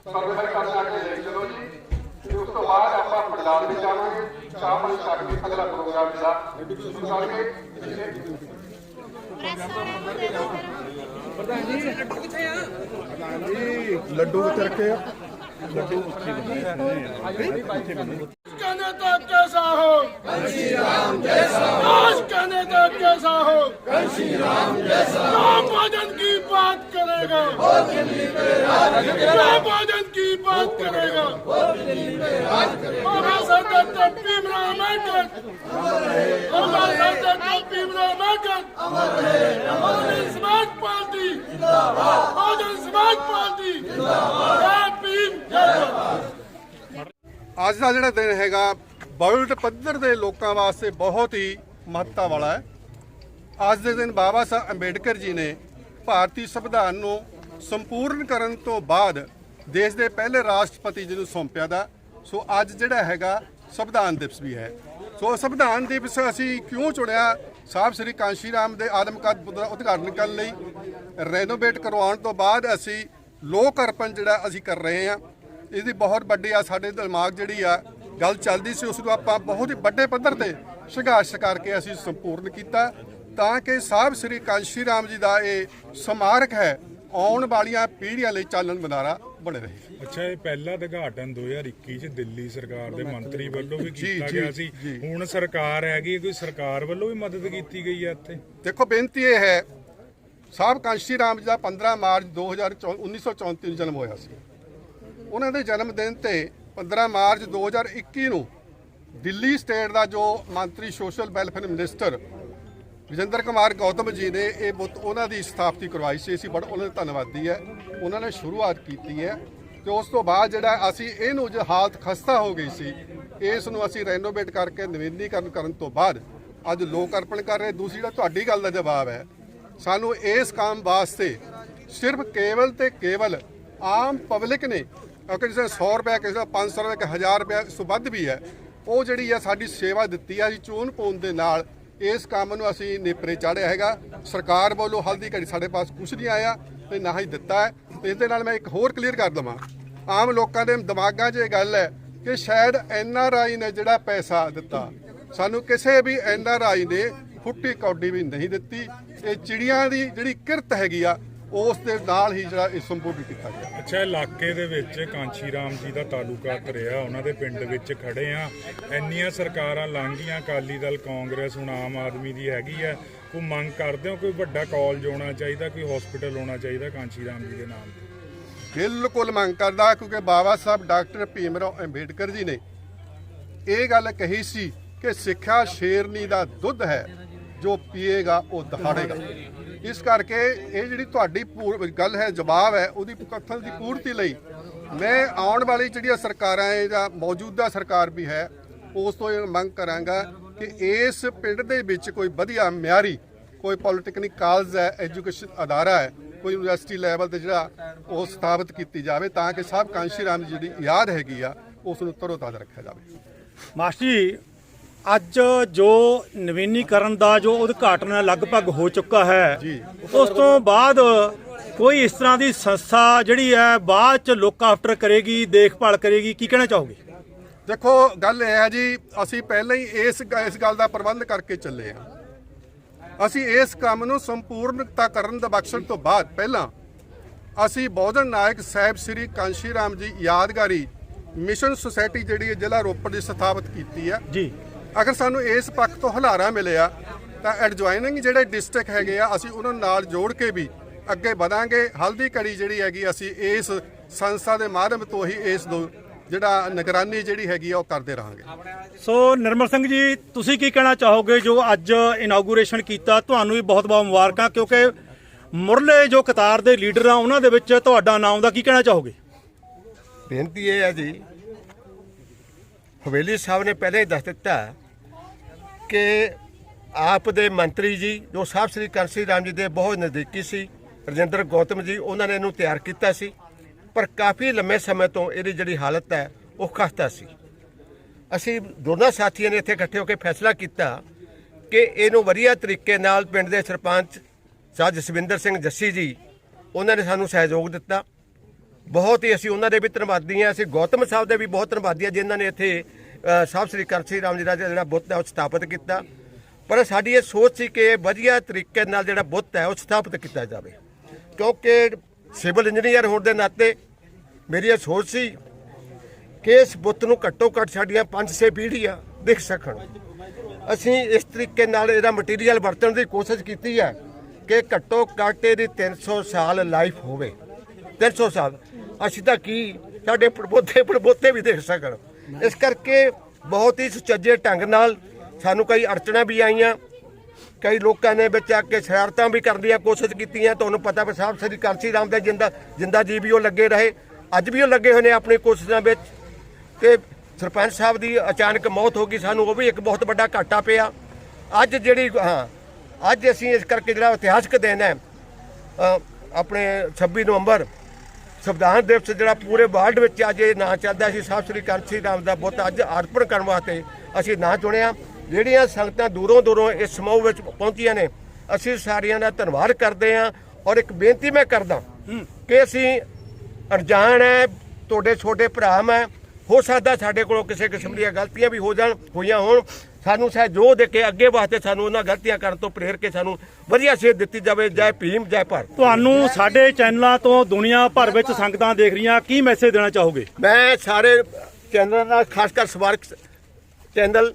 सर्वे करना के ले चलो जी ਉਸ ਤੋਂ ਬਾਅਦ ਆਪਾਂ ਪ੍ਰਦਾਨ ਵੀ ਕਰਾਂਗੇ ਸ਼ਾਮ ਨੂੰ ਸਾਡੇ ਅਗਲਾ ਪ੍ਰੋਗਰਾਮ ਜਿਹੜਾ ਸ਼ੁਰੂ ਕਰਾਂਗੇ ਲੱਡੂ ਕਿੱਥੇ ਆ ਲੱਡੂ ਕਿੱਥੇ ਰੱਖੇ ਆ ਲੱਡੂ ਉੱਥੇ ਬੰਦੇ ਕੈਸਾ ਹੋ ਕੰਸ਼ੀ ਰਾਮ ਜੈਸਾ ਆਜ ਕਨੇ ਕੈਸਾ ਹੋ ਕੰਸ਼ੀ ਰਾਮ ਜੈਸਾ ਰਾਮ भजन की बात करेगा क्या भजन की बात करेगा हमारा सरदार भीमराव अम्बेडकर हमारा सरदार भीमराव अम्बेडकर हमारी समाज पार्टी बहुजन समाज पार्टी जय भीम जय भारत ਅੱਜ ਦਾ ਜਿਹੜਾ ਦਿਨ ਹੈਗਾ ਵਰਲਡ ਪੱਧਰ ਦੇ ਲੋਕਾਂ ਵਾਸਤੇ ਬਹੁਤ ਹੀ ਮਹੱਤਤਾ ਵਾਲਾ ਹੈ ਅੱਜ ਦੇ ਦਿਨ ਬਾਬਾ ਸਾਹਿਬ ਅੰਬੇਡਕਰ ਜੀ ਨੇ ਭਾਰਤੀ ਸੰਵਿਧਾਨ ਨੂੰ ਸੰਪੂਰਨ ਕਰਨ ਤੋਂ ਬਾਅਦ ਦੇਸ਼ ਦੇ ਪਹਿਲੇ ਰਾਸ਼ਟਰਪਤੀ ਜੀ ਨੂੰ ਸੌਂਪਿਆ ਦਾ। ਸੋ ਅੱਜ ਜਿਹੜਾ ਹੈਗਾ ਸੰਵਿਧਾਨ ਦਿਵਸ ਵੀ ਹੈ। ਸੋ ਸੰਵਿਧਾਨ ਦਿਵਸ ਅਸੀਂ ਕਿਉਂ ਚੁਣਿਆ? ਸਾਹਿਬ ਸ੍ਰੀ ਕਾਂਸ਼ੀ ਰਾਮ ਦੇ ਆਦਮਕਦ ਪੁਤਲਾ ਉਦਘਾਟਨ ਕਰਨ ਲਈ। ਰੈਨੋਵੇਟ ਕਰਵਾਉਣ ਤੋਂ ਬਾਅਦ ਅਸੀਂ ਲੋਕ ਅਰਪਣ ਜਿਹੜਾ ਅਸੀਂ ਕਰ ਰਹੇ ਹਾਂ। ਇਹਦੀ ਬਹੁਤ ਵੱਡੀ ਆ, ਸਾਡੇ ਦਿਮਾਗ ਜਿਹੜੀ ਆ, ਗੱਲ ਚੱਲਦੀ ਸੀ, ਉਸ ਨੂੰ ਆਪਾਂ ਬਹੁਤ ਹੀ ਵੱਡੇ ਪੱਧਰ ਤੇ ਸੰਘਰਸ਼ ਕਰਕੇ ਅਸੀਂ ਸੰਪੂਰਨ ਕੀਤਾ। ਤਾਂ ਕਿ ਸਾਹਿਬ ਸ੍ਰੀ ਕਾਂਸ਼ੀ ਰਾਮ ਜੀ ਦਾ ਇਹ ਸਮਾਰਕ ਹੈ ਆਉਣ ਵਾਲੀਆਂ ਪੀੜ੍ਹੀਆਂ ਲਈ ਚਾਲਨ ਬਨਾਰਾ ਬਣੇ ਰਹੇ। ਅੱਛਾ ਇਹ ਪਹਿਲਾ ਉਦਘਾਟਨ 2021 ਚ ਦਿੱਲੀ ਸਰਕਾਰ ਦੇ ਮੰਤਰੀ ਵੱਲੋਂ ਵੀ ਕੀਤਾ ਗਿਆ ਸੀ। ਹੁਣ ਸਰਕਾਰ ਹੈਗੀ ਕੋਈ ਸਰਕਾਰ ਵੱਲੋਂ ਵੀ ਮਦਦ ਕੀਤੀ ਗਈ ਹੈ ਇੱਥੇ? ਦੇਖੋ ਬੇਨਤੀ ਇਹ ਹੈ ਸਾਹਿਬ ਕਾਂਸ਼ੀ ਰਾਮ ਜੀ ਦਾ 15 ਮਾਰਚ 2034 1934 ਨੂੰ ਜਨਮ ਹੋਇਆ ਸੀ। ਉਹਨਾਂ ਦੇ ਜਨਮ ਦਿਨ ਤੇ 15 ਮਾਰਚ 2021 ਨੂੰ ਦਿੱਲੀ ਸਟੇਟ ਦਾ ਜੋ ਮੰਤਰੀ social welfare minister Vijender Kumar Gautam ji ਨੇ ਇਹ ਬੁੱਤ ਉਹਨਾਂ ਦੀ ਸਥਾਪਤੀ ਕਰਵਾਈ ਸੀ, ਅਸੀਂ ਬੜਾ ਉਹਨਾਂ ਦੇ ਧੰਨਵਾਦੀ ਹੈ। ਉਹਨਾਂ ਨੇ ਸ਼ੁਰੂਆਤ ਕੀਤੀ ਹੈ ਤੇ ਉਸ ਤੋਂ ਬਾਅਦ ਜਿਹੜਾ ਅਸੀਂ ਇਹਨੂੰ ਜੋ ਹਾਲਤ ਖਸਤਾ ਹੋ ਗਈ ਸੀ, ਇਸ ਨੂੰ ਅਸੀਂ ਰੈਨੋਵੇਟ ਕਰਕੇ ਨਵੀਨੀਕਰਨ ਕਰਨ ਤੋਂ ਬਾਅਦ ਅੱਜ ਲੋਕ ਅਰਪਣ ਕਰ ਰਹੇ। ਦੂਸਰੀ ਜਿਹੜਾ ਤੁਹਾਡੀ ਗੱਲ ਦਾ ਜਵਾਬ ਹੈ, ਸਾਨੂੰ ਇਸ ਕੰਮ ਵਾਸਤੇ ਸਿਰਫ ਕੇਵਲ ਤੇ ਕੇਵਲ ਆਮ ਪਬਲਿਕ ਨੇ, ਅਗਰ ਕਿਸੇ 100 ਰੁਪਏ ਕਿਸੇ ਦਾ 500 ਰੁਪਏ ਕਿ 1000 ਰੁਪਏ ਇਸ ਤੋਂ ਵੱਧ ਵੀ ਹੈ, ਉਹ ਜਿਹੜੀ ਆ ਸਾਡੀ ਸੇਵਾ ਦਿੱਤੀ ਹੈ ਜੀ ਚੋਣ ਪਾਉਣ ਦੇ ਨਾਲ ਇਸ ਕੰਮ ਨੂੰ ਅਸੀਂ ਨੇਪਰੇ ਚਾੜਿਆ ਹੈਗਾ। ਸਰਕਾਰ ਵੱਲੋਂ ਹਲਦੀ ਘੜੀ ਸਾਡੇ ਪਾਸ ਕੁਝ ਨਹੀਂ ਆਇਆ ਤੇ ਨਾ ਹੀ ਦਿੱਤਾ ਹੈ। ਤੇ ਇਸ ਦੇ ਨਾਲ ਮੈਂ ਇੱਕ ਹੋਰ ਕਲੀਅਰ ਕਰ ਦਵਾਂ। ਆਮ ਲੋਕਾਂ ਦੇ ਦਿਮਾਗਾਂ 'ਚ ਇਹ ਗੱਲ ਹੈ ਕਿ ਸ਼ਾਇਦ ਐਨ ਆਰ ਆਈ ਨੇ ਜਿਹੜਾ ਪੈਸਾ ਦਿੱਤਾ, ਸਾਨੂੰ ਕਿਸੇ ਵੀ ਐਨ ਆਰ ਆਈ ਨੇ ਫੁੱਟੀ ਕੌਡੀ ਵੀ ਨਹੀਂ ਦਿੱਤੀ। ਇਹ ਚਿੜੀਆਂ ਦੀ ਜਿਹੜੀ ਕਿਰਤ ਹੈਗੀ ਆ ਉਸ ਦੇ ਨਾਲ ਹੀ ਜਿਹੜਾ ਇਹ ਸੰਪੂਰਨ ਕੀਤਾ ਗਿਆ। ਅੱਛਾ ਇਲਾਕੇ ਦੇ ਵਿੱਚ ਕਾਂਚੀ ਰਾਮ ਜੀ ਦਾ ਤਾਲੁਕਾਤ ਰਿਹਾ ਉਹਨਾਂ ਦੇ ਪਿੰਡ ਵਿੱਚ ਖੜੇ ਆ। ਇੰਨੀਆਂ ਸਰਕਾਰਾਂ ਲੰਘੀਆਂ ਅਕਾਲੀ ਦਲ ਕਾਂਗਰਸ ਹੁਣ ਆਮ ਆਦਮੀ ਦੀ ਹੈਗੀ ਆ। ਕੋਈ ਮੰਗ ਕਰਦੇ ਹੋ? ਕੋਈ ਵੱਡਾ ਕਾਲਜ ਹੋਣਾ ਚਾਹੀਦਾ ਕੋਈ ਹਸਪੀਟਲ ਹੋਣਾ ਚਾਹੀਦਾ ਕਾਂਚੀ ਰਾਮ ਜੀ ਦੇ ਨਾਮ ਤੇ? ਬਿਲਕੁਲ ਮੰਗ ਕਰਦਾ ਕਿਉਂਕਿ ਬਾਬਾ ਸਾਹਿਬ ਡਾਕਟਰ ਭੀਮਰਾਓ ਅੰਬੇਡਕਰ ਜੀ ਨੇ ਇਹ ਗੱਲ ਕਹੀ ਸੀ ਕਿ ਸਿੱਖਿਆ ਸ਼ੇਰਨੀ ਦਾ ਦੁੱਧ ਹੈ। ਜੋ ਪੀਏਗਾ, ਉਹ ਦਹਾੜੇਗਾ ਇਸ ਕਰਕੇ ਇਹ ਜਿਹੜੀ ਤੁਹਾਡੀ ਪੂਰ- ਗੱਲ ਹੈ, ਜਵਾਬ ਹੈ, ਉਹਦੀ ਕਥਨ ਦੀ ਪੂਰਤੀ ਲਈ ਮੈਂ ਆਉਣ ਵਾਲੀ ਜਿਹੜੀਆਂ ਸਰਕਾਰਾਂ ਹੈ ਜਾਂ ਮੌਜੂਦਾ ਸਰਕਾਰ ਵੀ ਹੈ, ਉਸ ਤੋਂ ਇਹ ਮੰਗ ਕਰਾਂਗਾ ਕਿ ਇਸ ਪਿੰਡ ਦੇ ਵਿੱਚ ਕੋਈ ਵਧੀਆ ਮਿਆਰੀ, ਕੋਈ ਪੋਲੀਟੈਕਨਿਕ ਕਾਲਜ ਹੈ, ਐਜੂਕੇਸ਼ਨ ਅਦਾਰਾ ਹੈ, ਕੋਈ ਯੂਨੀਵਰਸਿਟੀ ਲੈਵਲ ਤੇ ਜਿਹੜਾ ਉਹ ਸਥਾਪਿਤ ਕੀਤੀ ਜਾਵੇ ਤਾਂ ਕਿ ਸਭ ਕਾਂਸ਼ੀ ਰਾਮ ਦੀ ਜਿਹੜੀ ਯਾਦ ਹੈਗੀ ਆ, ਉਸ ਨੂੰ ਤਰੋਤਾਜ਼ਾ ਰੱਖਿਆ ਜਾਵੇ। ਮਾਸਟਰ ਜੀ ਅੱਜ ਜੋ ਨਵੀਨੀਕਰਨ ਦਾ ਜੋ ਉਦਘਾਟਨ ਲਗਭਗ ਹੋ ਚੁੱਕਾ ਹੈ। ਉਸ ਤੋਂ ਬਾਅਦ ਕੋਈ ਇਸ ਤਰ੍ਹਾਂ ਦੀ ਸੰਸਥਾ ਜਿਹੜੀ ਹੈ ਬਾਅਦ ਚ ਲੁੱਕ ਆਫਟਰ ਕਰੇਗੀ ਦੇਖਭਾਲ ਕਰੇਗੀ ਕੀ ਕਹਿਣਾ ਚਾਹੋਗੇ? ਦੇਖੋ ਗੱਲ ਇਹ ਹੈ ਜੀ ਅਸੀਂ ਪਹਿਲਾਂ ਹੀ ਇਸ ਇਸ ਗੱਲ ਦਾ ਪ੍ਰਬੰਧ ਕਰਕੇ ਚੱਲੇ ਹਾਂ। ਅਸੀਂ ਇਸ ਕੰਮ ਨੂੰ ਸੰਪੂਰਨਤਾ ਕਰਨ ਦਾ ਬਖਸ਼ਣ ਤੋਂ ਬਾਅਦ ਪਹਿਲਾਂ ਅਸੀਂ ਬਹੁਜਨ ਨਾਇਕ ਸਾਹਿਬ ਸ੍ਰੀ ਕਾਂਸ਼ੀ ਰਾਮ ਜੀ ਯਾਦਗਾਰੀ ਮਿਸ਼ਨ ਸੁਸਾਇਟੀ ਜਿਹੜੀ ਹੈ ਜ਼ਿਲ੍ਹਾ ਰੋਪੜ ਦੀ ਸਥਾਪਿਤ ਕੀਤੀ ਹੈ। ਜੀ। ਅਗਰ ਸਾਨੂੰ ਇਸ ਪੱਖ ਤੋਂ ਹਲਾਰਾ ਮਿਲਿਆ ਤਾਂ ਐਡਜੋਇਨਿੰਗ ਜਿਹੜੇ ਡਿਸਟ੍ਰਿਕਟ ਹੈਗੇ ਆ ਅਸੀਂ ਉਹਨਾਂ ਨਾਲ ਜੋੜ ਕੇ ਵੀ ਅੱਗੇ ਵਧਾਂਗੇ। ਹਲਦੀ ਕੜੀ ਜਿਹੜੀ ਹੈਗੀ ਅਸੀਂ ਇਸ ਸੰਸਥਾ ਦੇ ਮਾਧਿਅਮ ਤੋਂ ਹੀ ਇਸ ਨੂੰ ਜਿਹੜਾ ਨਿਗਰਾਨੀ ਜਿਹੜੀ ਹੈਗੀ ਆ ਉਹ ਕਰਦੇ ਰਹਾਂਗੇ। ਸੋ ਨਿਰਮਲ ਸਿੰਘ ਜੀ ਤੁਸੀਂ ਕੀ ਕਹਿਣਾ ਚਾਹੋਗੇ? ਜੋ ਅੱਜ ਇਨਾਗੂਰੇਸ਼ਨ ਕੀਤਾ ਤੁਹਾਨੂੰ ਵੀ ਬਹੁਤ ਬਹੁਤ ਮੁਬਾਰਕਾਂ ਕਿਉਂਕਿ ਮੁਰਲੇ ਜੋ ਕਤਾਰ ਦੇ ਲੀਡਰ ਆ ਉਹਨਾਂ ਦੇ ਵਿੱਚ ਤੁਹਾਡਾ ਨਾਮ ਦਾ ਕੀ ਕਹਿਣਾ ਚਾਹੋਗੇ? ਬੇਨਤੀ ਇਹ ਹੈ ਜੀ ਹਵੇਲੀ ਸਾਹਿਬ ਨੇ ਪਹਿਲੇ ਹੀ ਦੱਸ ਦਿੱਤਾ ਕਿ ਆਪ ਦੇ ਮੰਤਰੀ ਜੀ, ਜੋ ਸਾਹਿਬ ਸ੍ਰੀ ਕਾਂਸੀ ਰਾਮ ਜੀ ਦੇ ਬਹੁਤ ਨਜ਼ਦੀਕੀ ਸੀ, ਰਜਿੰਦਰ ਗੌਤਮ ਜੀ, ਉਹਨਾਂ ਨੇ ਇਹਨੂੰ ਤਿਆਰ ਕੀਤਾ ਸੀ, ਪਰ ਕਾਫੀ ਲੰਮੇ ਸਮੇਂ ਤੋਂ ਇਹਦੀ ਜਿਹੜੀ ਹਾਲਤ ਹੈ, ਉਹ ਖਸਤਾ ਸੀ। ਅਸੀਂ ਦੋਨਾਂ ਸਾਥੀਆਂ ਨੇ ਇੱਥੇ ਇਕੱਠੇ ਹੋ ਕੇ ਫੈਸਲਾ ਕੀਤਾ ਕਿ ਇਹਨੂੰ ਵਧੀਆ ਤਰੀਕੇ ਨਾਲ ਪਿੰਡ ਦੇ ਸਰਪੰਚ ਸਾਹ ਜਸਵਿੰਦਰ ਸਿੰਘ ਜੱਸੀ ਜੀ, ਉਹਨਾਂ ਨੇ ਸਾਨੂੰ ਸਹਿਯੋਗ ਦਿੱਤਾ। ਬਹੁਤ ਹੀ ਅਸੀਂ ਉਹਨਾਂ ਦੇ ਵੀ ਧੰਨਵਾਦੀ ਹਾਂ, ਅਸੀਂ ਗੌਤਮ ਸਾਹਿਬ ਦੇ ਵੀ ਬਹੁਤ ਧੰਨਵਾਦੀ ਹਾਂ, ਜਿਨ੍ਹਾਂ ਨੇ ਇੱਥੇ ਸਾਹਿਬ ਸ੍ਰੀ ਕਰਸੀ ਰਾਮ ਜੀ ਦਾ ਜਿਹੜਾ ਬੁੱਤ ਹੈ ਉਹ ਸਥਾਪਿਤ ਕੀਤਾ। ਪਰ ਸਾਡੀ ਇਹ ਸੋਚ ਸੀ ਕਿ ਵਧੀਆ ਤਰੀਕੇ ਨਾਲ ਜਿਹੜਾ ਬੁੱਤ ਹੈ ਉਹ ਸਥਾਪਿਤ ਕੀਤਾ ਜਾਵੇ। ਕਿਉਂਕਿ ਸਿਵਲ ਇੰਜੀਨੀਅਰ ਹੋਣ ਦੇ ਨਾਤੇ ਮੇਰੀ ਇਹ ਸੋਚ ਸੀ ਕਿ ਇਸ ਬੁੱਤ ਨੂੰ ਘੱਟੋ ਘੱਟ ਸਾਡੀਆਂ 5-6 ਪੀੜ੍ਹੀਆਂ ਦੇਖ ਸਕਣ। ਅਸੀਂ ਇਸ ਤਰੀਕੇ ਨਾਲ ਇਹਦਾ ਮਟੀਰੀਅਲ ਵਰਤਣ ਦੀ ਕੋਸ਼ਿਸ਼ ਕੀਤੀ ਹੈ ਕਿ ਘੱਟੋ ਘੱਟ ਇਹਦੀ 300 ਸਾਲ ਲਾਈਫ ਹੋਵੇ। 300 ਸਾਲ। ਅਸੀਂ ਤਾਂ ਕੀ ਸਾਡੇ ਪੜਪੋਤੇ ਪੜਪੋਤੇ ਵੀ ਦੇਖ ਸਕਣ। ਇਸ ਕਰਕੇ ਬਹੁਤ ਹੀ ਸੁਚੱਜੇ ਢੰਗ ਨਾਲ ਸਾਨੂੰ ਕਈ ਅੜਚਣਾਂ ਵੀ ਆਈਆਂ। ਕਈ ਲੋਕਾਂ ਨੇ ਵਿੱਚ ਆ ਕੇ ਸ਼ਰਾਰਤਾਂ ਵੀ ਕਰਨ ਦੀਆਂ ਕੋਸ਼ਿਸ਼ ਕੀਤੀਆਂ। ਤੁਹਾਨੂੰ ਪਤਾ ਵੀ ਸਾਹਿਬ ਸ੍ਰੀ ਕਾਂਸੀ ਰਾਮ ਦੇ ਜਿੰਦਾ ਜਿੰਦਾ ਜੀ ਵੀ ਉਹ ਲੱਗੇ ਰਹੇ। ਅੱਜ ਵੀ ਉਹ ਲੱਗੇ ਹੋਏ ਨੇ ਆਪਣੀ ਕੋਸ਼ਿਸ਼ਾਂ ਵਿੱਚ। ਤੇ ਸਰਪੰਚ ਸਾਹਿਬ ਦੀ ਅਚਾਨਕ ਮੌਤ ਹੋ ਗਈ। ਸਾਨੂੰ ਉਹ ਵੀ ਇੱਕ ਬਹੁਤ ਵੱਡਾ ਘਾਟਾ ਪਿਆ। ਅੱਜ ਜਿਹੜੀ ਹਾਂ, ਅੱਜ ਅਸੀਂ ਇਸ ਕਰਕੇ ਜਿਹੜਾ ਇਤਿਹਾਸਕ ਦਿਨ ਹੈ ਆਪਣੇ 26 ਨਵੰਬਰ ਸੰਵਿਧਾਨ ਦਿਵਸ ਜਿਹੜਾ ਪੂਰੇ ਵਰਲਡ ਵਿੱਚ ਅੱਜ ਇਹ ਨਾਂ ਚੱਲਦਾ ਸੀ ਸਾਹਿਬ ਸ੍ਰੀ ਕਾਂਸੀ ਰਾਮ ਦਾ ਬੁੱਤ ਅੱਜ ਅਰਪਣ ਕਰਨ ਵਾਸਤੇ ਅਸੀਂ ਨਾਂ ਚੁਣਿਆ। ਜਿਹੜੀਆਂ ਸੰਗਤਾਂ ਦੂਰੋਂ ਦੂਰੋਂ ਇਸ ਸਮੂਹ ਵਿੱਚ ਪਹੁੰਚੀਆਂ ਨੇ ਅਸੀਂ ਸਾਰਿਆਂ ਦਾ ਧੰਨਵਾਦ ਕਰਦੇ ਹਾਂ ਔਰ ਇੱਕ ਬੇਨਤੀ ਮੈਂ ਕਰਦਾ ਕਿ ਅਸੀਂ ਅਣਜਾਣ ਹੈ ਤੁਹਾਡੇ ਛੋਟੇ ਭਰਾ ਮੈਂ ਹੋ ਸਕਦਾ ਸਾਡੇ ਕੋਲੋਂ ਕਿਸੇ ਕਿਸਮ ਦੀਆਂ ਗਲਤੀਆਂ ਵੀ ਹੋ ਜਾਣ ਹੋਈਆਂ ਹੋਣ। ਸਾਨੂੰ ਸਹਿਯੋਗ ਦੇ ਕੇ ਅੱਗੇ ਵਾਸਤੇ ਸਾਨੂੰ ਉਹਨਾਂ ਗਲਤੀਆਂ ਕਰਨ ਤੋਂ ਪ੍ਰੇਰ ਕੇ ਸਾਨੂੰ ਵਧੀਆ ਸੇਧ ਦਿੱਤੀ ਜਾਵੇ ਜੈ ਭੀਮ ਜੈ ਭਾਰਤ। ਤੁਹਾਨੂੰ ਸਾਡੇ ਚੈਨਲਾਂ ਤੋਂ ਦੁਨੀਆ ਭਰ ਵਿੱਚ ਸੰਗਤਾਂ ਦੇਖ ਰਹੀਆਂ ਕੀ ਮੈਸੇਜ ਦੇਣਾ ਚਾਹੋਗੇ? ਮੈਂ ਸਾਰੇ ਚੈਨਲਾਂ ਦਾ ਖਾਸ ਕਰ ਸਵਾਰਕ ਚੈਨਲ